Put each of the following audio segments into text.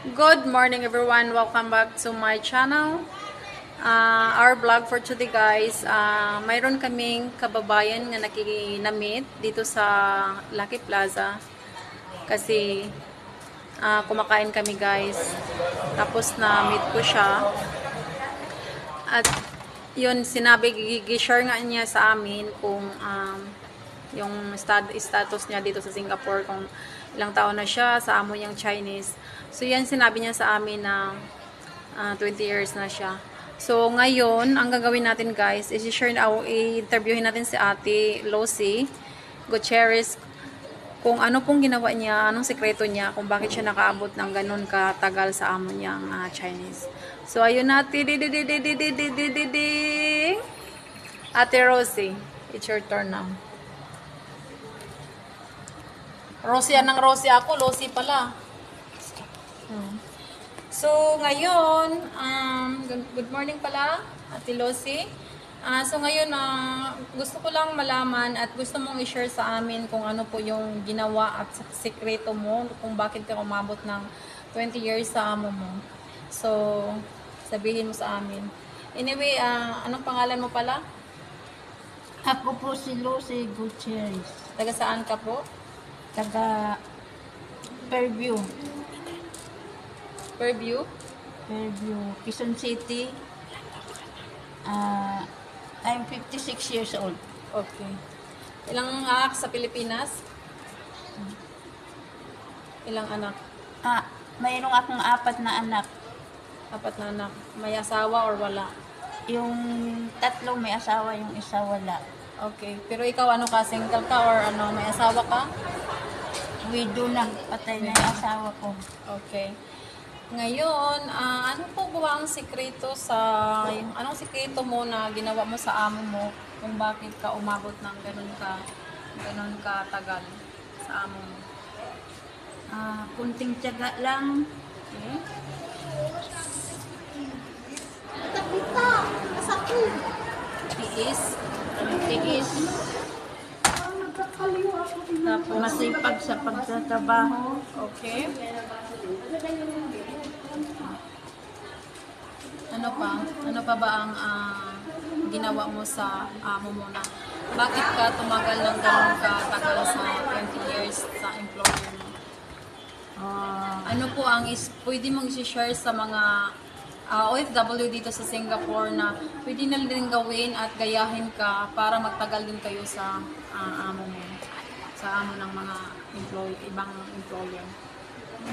Good morning everyone. Welcome back to my channel. Uh, our vlog for today guys, uh, mayroon kaming kababayan na nakinamit dito sa Lucky Plaza. Kasi uh, kumakain kami guys. Tapos na meet ko siya. At yun, sinabi, gigi-share nga niya sa amin kung um, yung stat- status niya dito sa Singapore, kung ilang taon na siya, sa amo niyang Chinese. So, yan sinabi niya sa amin na uh, 20 years na siya. So, ngayon, ang gagawin natin guys, is i-share na, i-interviewin natin si ate Losi Gutierrez kung ano pong ginawa niya, anong sekreto niya, kung bakit siya nakaabot ng ganun katagal sa amo niyang uh, Chinese. So, ayun natin. Ate Rosie, it's your turn now. Rosie, anang Rosie ako, Losi pala. So, ngayon, um, good, morning pala, Ate Losie. Ah, so ngayon, ah, gusto ko lang malaman at gusto mong i-share sa amin kung ano po yung ginawa at sekreto mo, kung bakit ka umabot ng 20 years sa amo mo. So, sabihin mo sa amin. Anyway, ah, anong pangalan mo pala? Ako po si Lucy Gutierrez, Taga saan ka po? taga Fairview, Fairview? Fairview, Quezon City. Ah, I'm 56 years old. Okay. Ilang anak sa Pilipinas? Ilang anak? Ah, mayroong akong apat na anak. Apat na anak. May asawa or wala? Yung tatlo may asawa, yung isa wala. Okay. Pero ikaw ano ka? Single ka or ano? May asawa ka? Widow na, patay na yung asawa ko. Okay. Ngayon, ah, ano po ba ang sikreto sa... Yung, anong sikreto mo na ginawa mo sa amo mo kung bakit ka umabot ng ganun ka ganun ka tagal sa amo mo? Ah, kunting tiyaga lang. Okay? Tiis. Tiis. Tapos, Masipag sa pagtatrabaho. Okay. Ano pa? Ano pa ba ang ah, ginawa mo sa amo mo na bakit ka tumagal ng ganun ka tagal sa 20 years sa employer mo? Ah, Ano po ang is pwede mong i-share sa mga ah, OFW dito sa Singapore na pwede na din gawin at gayahin ka para magtagal din kayo sa ah, amo mo sa amo ng mga employee, ibang employer.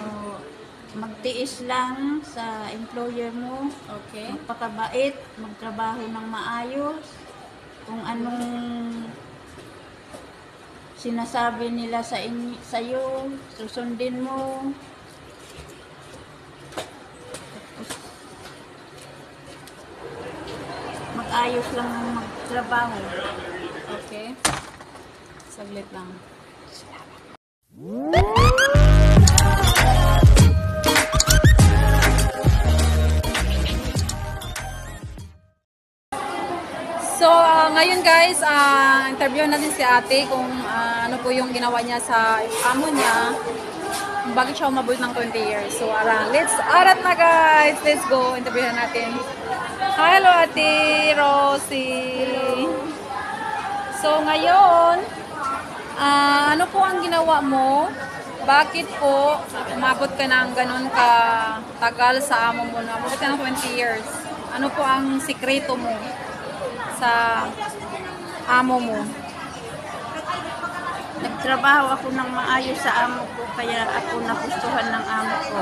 oh, magtiis lang sa employer mo. Okay? magpakabait, magtrabaho ng maayos, kung anong sinasabi nila sa inyo, sa'yo, susundin mo. Tapos, Mag-ayos lang magtrabaho. Okay. Saglit lang. So, ngayon guys, ah, interview natin si ate kung ah, ano po yung ginawa niya sa amo niya. Bakit siya umabot ng 20 years. So, ara, let's arat na guys. Let's go. Interview natin. Hello, ate Rosie. So, ngayon, ah, ano po ang ginawa mo? Bakit po umabot ka ng ganun ka tagal sa amo mo? Umabot ka ng 20 years. Ano po ang sikreto mo sa amo mo? Nagtrabaho ako ng maayos sa amo ko, kaya ako nagustuhan ng amo ko.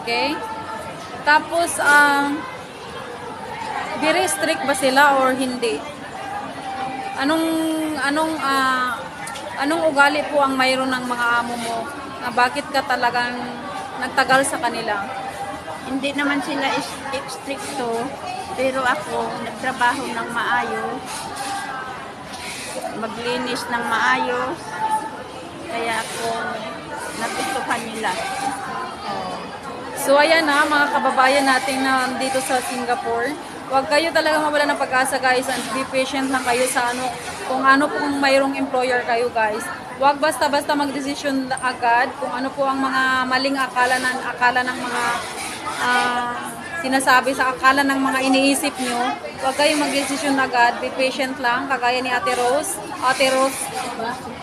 Okay? Tapos, um, very strict ba sila or hindi? Anong, anong, ah, anong ugali po ang mayroon ng mga amo mo na bakit ka talagang nagtagal sa kanila? Hindi naman sila stricto, pero ako nagtrabaho ng maayos, maglinis ng maayos, kaya ako nagustuhan nila. So ayan na mga kababayan natin na dito sa Singapore. Huwag kayo talaga mawala ng pag-asa guys and be patient lang kayo sa ano kung ano kung mayroong employer kayo guys. Huwag basta-basta magdesisyon agad kung ano po ang mga maling akala ng akala ng mga ah, sinasabi sa akala ng mga iniisip nyo. Huwag kayong magdesisyon agad. Be patient lang. Kagaya ni Ate Rose. Ate Rose,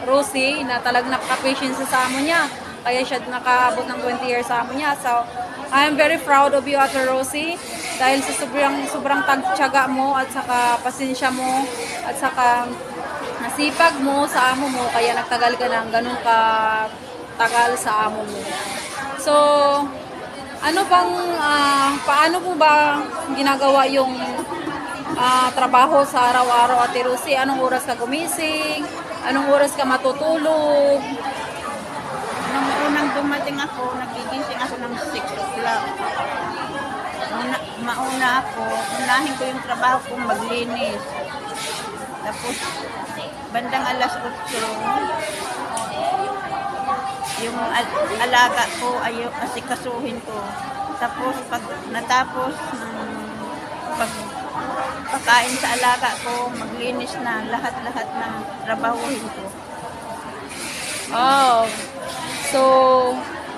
Rosie, na talagang napaka-patient sa amo niya. Kaya siya nakaabot ng 20 years sa amo niya. So, I am very proud of you, Ate Rosie. Dahil sa sobrang, sobrang tagtyaga mo at saka pasensya mo at saka nasipag mo sa amo mo kaya nagtagal ka ng ganun ka tagal sa amo mo. So, ano bang, ah, paano mo ba ginagawa yung ah, trabaho sa araw-araw, Ate Rosie? Anong oras ka gumising? Anong oras ka matutulog? Nung unang dumating ako, nagigising ako ng 6 o'clock. Una, mauna ako, unahin ko yung trabaho kong maglinis. Tapos, bandang alas 8, yung al- alaga ko, ayo asikasuhin ko. Tapos, pag natapos, mm, pag pagkain sa alaga ko, maglinis na lahat-lahat ng trabahuhin ko. Oh. So,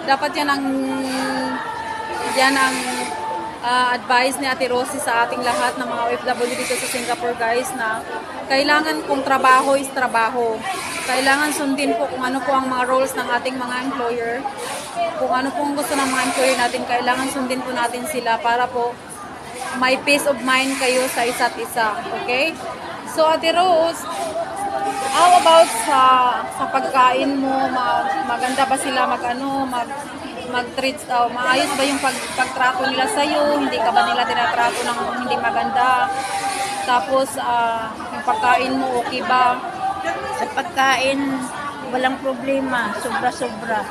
dapat yan ang yan ang ah, advice ni Ate Rosie sa ating lahat ng mga OFW dito sa Singapore guys na kailangan kung trabaho is trabaho. Kailangan sundin po kung ano po ang mga roles ng ating mga employer. Kung ano po ang gusto ng mga employer natin, kailangan sundin po natin sila para po may peace of mind kayo sa isa't isa. Okay? So, Ate Rose, How about sa sa pagkain mo? Ma- maganda ba sila mag-ano, mag mag-treat o maayos ba yung pag, pagtrato nila sa iyo? Hindi ka ba nila tinatrato ng hindi maganda? Tapos ah, yung pagkain mo okay ba? Sa pagkain, walang problema. Sobra-sobra.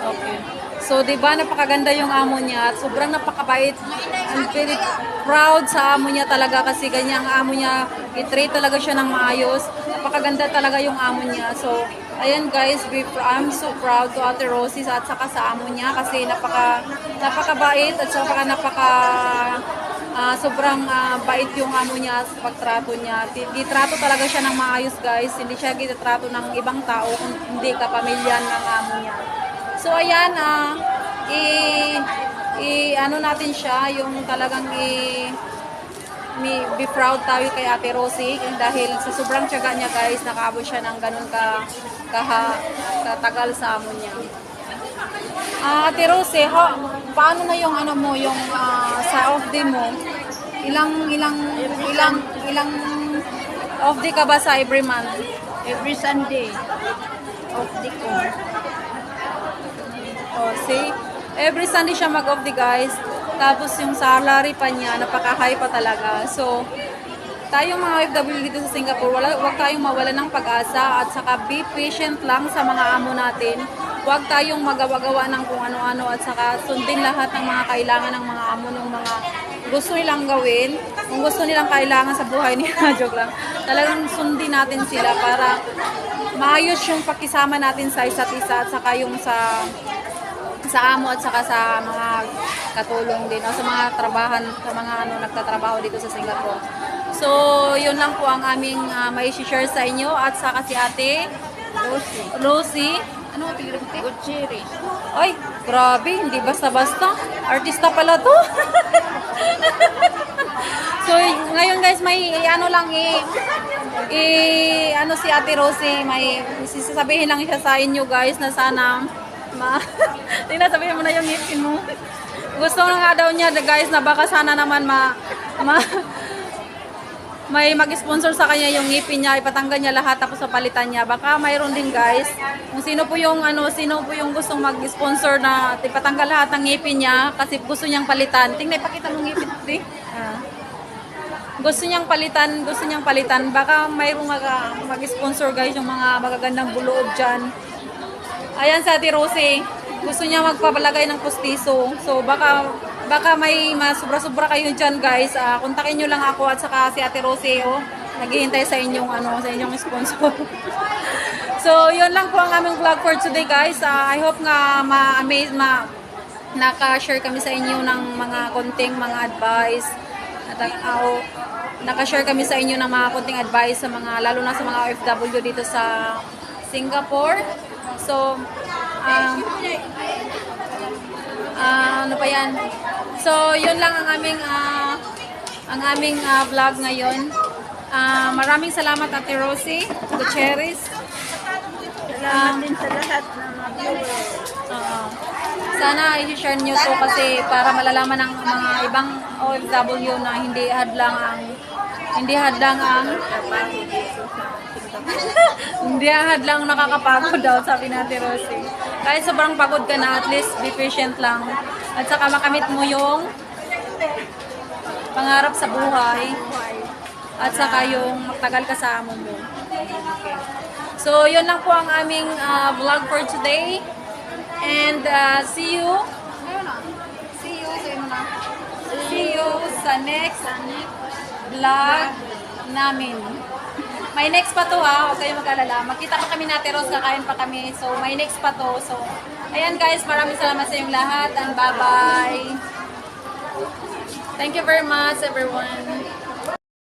Okay. So, di ba, napakaganda yung amo niya at sobrang napakabait. I'm very proud sa amo niya talaga kasi ganyan ang amo niya. I-treat talaga siya ng maayos. Napakaganda talaga yung amo niya. So, ayan guys, I'm so proud to Ate Rosie at saka sa amo niya kasi napaka, napakabait at saka napaka ah, sobrang ah, bait yung amo niya sa pagtrato niya. Gitrato talaga siya ng maayos guys. Hindi siya gitrato ng ibang tao kung hindi ka pamilya ng amo niya. So ayan, ah, i, i, ano natin siya, yung talagang i, mi, be proud tayo kay Ate Rosie dahil sa sobrang tiyaga niya guys, nakaabot siya ng ganun ka, kaha, katagal sa amo niya. Ah, Ate Rosie, ha, paano na yung ano mo, yung ah, sa off day mo? Ilang, ilang, ilang, ilang off day ka ba sa every month? Every Sunday, off the ko. Oh, see? Every Sunday siya mag-off the guys. Tapos yung salary pa niya, napaka-high pa talaga. So, tayong mga OFW dito sa Singapore, wala, huwag tayong mawala ng pag-asa at saka be patient lang sa mga amo natin. Huwag tayong magawa-gawa ng kung ano-ano at saka sundin lahat ng mga kailangan ng mga amo ng mga gusto nilang gawin. Kung gusto nilang kailangan sa buhay nila, joke lang. Talagang sundin natin sila para maayos yung pakisama natin sa isa't isa at saka yung sa sa amo at saka sa mga katulong din o sa mga trabahan sa mga ano nagtatrabaho dito sa Singapore. So, yun lang po ang aming uh, may share sa inyo at saka si Ate Lucy. Rosie. Ano ang ko? Gutierrez. Ay, grabe, hindi basta-basta. Artista pala to. so, ngayon guys, may ano lang i i ano si Ate Rosie, may sasabihin lang siya sa inyo guys na sana ma Tingnan sabihin mo na yung ngipin mo. Gusto nga daw niya guys na baka sana naman ma, ma may mag-sponsor sa kanya yung ngipin niya, ipatanggal niya lahat tapos papalitan niya. Baka mayroon din guys. Kung sino po yung ano, sino po yung gustong mag-sponsor na ipatanggal lahat ng ngipin niya kasi gusto niyang palitan. Tingnan ipakita mo ngipin, di. Ah. Gusto niyang palitan, gusto niyang palitan. Baka mayroong mag- mag-sponsor guys yung mga magagandang buloob diyan. Ayan sa Ate Rosie, gusto niya magpapalagay ng pustiso. So baka baka may masubra-subra kayo diyan guys. Ah, kontakin niyo lang ako at saka si Ate Rosie oh. Naghihintay sa inyong ano, sa inyong sponsor. so, 'yun lang po ang aming vlog for today guys. Ah, I hope nga ma-amaze ma naka-share kami sa inyo ng mga konting mga advice at uh, nakashare kami sa inyo ng mga kunting advice sa mga, lalo na sa mga OFW dito sa Singapore. So, um, ah, ano pa yan? So, yun lang ang aming ah, ang aming ah, vlog ngayon. Ah, maraming salamat Ate Rosie, Gutierrez. Salamat din sa lahat ng mga viewers. Oo. sana i-share nyo to kasi para malalaman ng mga ibang OFW na hindi hadlang ang hindi hadlang ang hindi hadlang nakakapagod daw sabi natin Rosie. Kahit sobrang pagod ka na at least be patient lang. At saka makamit mo yung pangarap sa buhay at saka yung magtagal ka sa amo mo. So, yun lang po ang aming ah, vlog for today. And uh, see you. See you. See you sa next vlog namin. May next pa to ha. Huwag kayong mag-alala. Makita pa kami natin Rose. Kakain pa kami. So, may next pa to. So, ayan guys. Maraming salamat sa inyong lahat. And bye-bye. Thank you very much everyone.